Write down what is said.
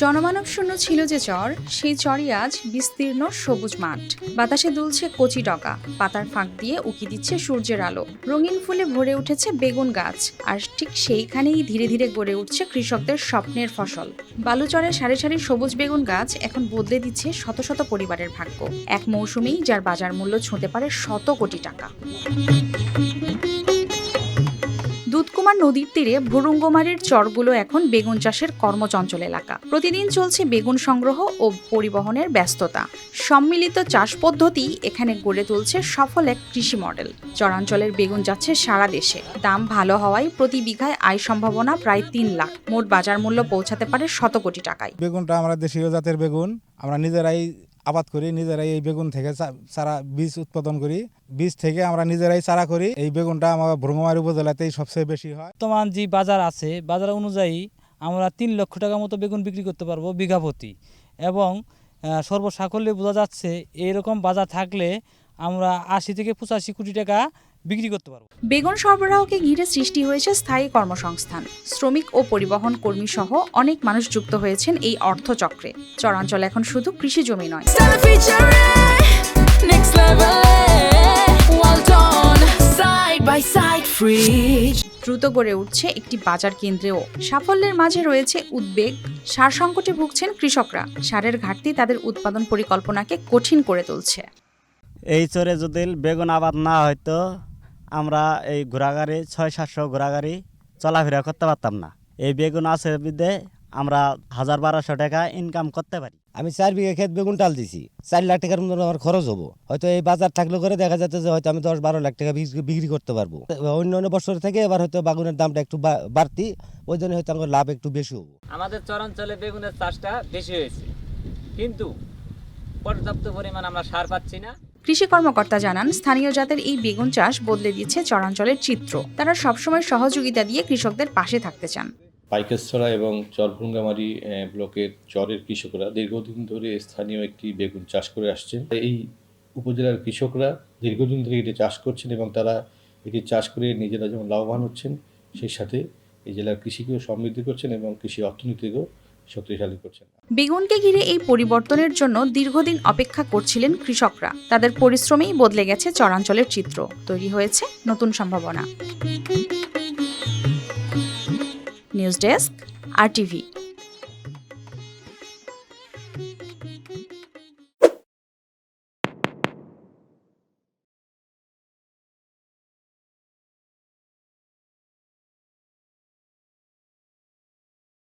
জনমানব শূন্য ছিল যে চর, সেই চরই আজ বিস্তীর্ণ সবুজ মাঠ। বাতাসে দুলছে কচি ডগা, পাতার ফাঁক দিয়ে উকি দিচ্ছে সূর্যের আলো। রঙিন ফুলে ভরে উঠেছে বেগুন গাছ, আর ঠিক সেইখানেই ধীরে ধীরে গড়ে উঠছে কৃষকদের স্বপ্নের ফসল। বালুচরের সারি সারি সবুজ বেগুন গাছ এখন বদলে দিচ্ছে শত শত পরিবারের ভাগ্য। এক মৌসুমেই যার বাজার মূল্য ছুঁতে পারে শত কোটি টাকা। দুধকুমার নদীর তীরে ভুরুঙ্গমারির চরগুলো এখন বেগুন চাষের কর্মচঞ্চল এলাকা। প্রতিদিন চলছে বেগুন সংগ্রহ ও পরিবহনের ব্যস্ততা। সম্মিলিত চাষ পদ্ধতি এখানে গড়ে তুলছে সফল এক কৃষি মডেল। চরাঞ্চলের বেগুন যাচ্ছে সারা দেশে। দাম ভালো হওয়ায় প্রতি বিঘায় আয় সম্ভাবনা প্রায় তিন লাখ। মোট বাজার মূল্য পৌঁছাতে পারে শত কোটি টাকায়। বেগুনটা আমরা দেশীয় জাতের বেগুন, আমরা নিজেরাই আবাদ করি, নিজেরাই এই বেগুন থেকে চারা, বীজ উৎপাদন করি। বীজ থেকে আমরা নিজেরাই চারা করি। এই বেগুনটা আমার ভ্রমমারি উপজেলাতেই সবচেয়ে বেশি হয়। বর্তমান যে বাজার আছে, বাজার অনুযায়ী আমরা তিন লক্ষ টাকা মতো বেগুন বিক্রি করতে পারব বিঘা প্রতি। এবং সর্বসাকল্যে বোঝা যাচ্ছে, এরকম বাজার থাকলে আমরা আশি থেকে পঁচাশি কোটি টাকা বিক্রি করতে পারব। বেগুন সরবরাহকে ঘিরে সৃষ্টি হয়েছে স্থায়ী কর্মসংস্থান। শ্রমিক ও পরিবহন কর্মী সহ অনেক মানুষ যুক্ত হয়েছেন এই অর্থচক্রে। চরাঞ্চল এখন শুধু কৃষি জমি নয়. দ্রুত গড়ে উঠছে একটি বাজার কেন্দ্রেও। সাফল্যের মাঝে রয়েছে উদ্বেগ। সার সংকটে ভুগছেন কৃষকরা। সারের ঘাটতি তাদের উৎপাদন পরিকল্পনাকে কঠিন করে তুলছে। এই চরে যদি বেগুন আবাদ না হয়তো আমরা এই ঘোড়াগাড়ি ছয় সাতশো ঘোড়াগাড়ি চলাফেরা করতে পারতাম না। এই বেগুন আছে বিদে আমরা হাজার বারোশো টাকা ইনকাম করতে পারি। আমি চার বিঘা ক্ষেত বেগুন টাল দিছি। চার লাখ টাকার মতো আমার খরচ হব। হয়তো এই বাজার থাকলে করে দেখা যাচ্ছে যে হয়তো আমি দশ বারো লাখ টাকা বিক্রি- বিক্রি করতে পারব। অন্য অন্য বছর থেকে এবার হয়তো বাগুনের দামটা একটু বাড়তি। ওই জন্য হয়তো আমার লাভ একটু বেশি হব। আমাদের চরাঞ্চলে বেগুনের চাষটা বেশি হয়েছে। কিন্তু পর্যাপ্ত পরিমাণ আমরা সার পাচ্ছি না। কৃষি কর্মকর্তা জানান, স্থানীয় জাতের এই বেগুন চাষ বদলে দিচ্ছে চরাঞ্চলের চিত্র। তারা সবসময় সহযোগিতা দিয়ে কৃষকদের পাশে থাকতে চান। পাইকেশ্বরা এবং চরভুঙ্গামারি ব্লকের চরের কৃষকরা দীর্ঘদিন ধরে স্থানীয় একটি বেগুন চাষ করে আসছেন। এই উপজেলার কৃষকরা দীর্ঘদিন ধরে এটি চাষ করছেন এবং তারা এটি চাষ করে নিজেরা যেমন লাভবান হচ্ছেন, সেই সাথে এই জেলার কৃষিকেও সমৃদ্ধি করছেন এবং কৃষি অর্থনীতিকেও শক্তিশালী করছেন। বেগুনকে ঘিরে এই পরিবর্তনের জন্য দীর্ঘদিন অপেক্ষা করছিলেন কৃষকরা। তাদের পরিশ্রমেই বদলে গেছে চরাঞ্চলের চিত্র। তৈরি হয়েছে নতুন সম্ভাবনা। News desk, R TV.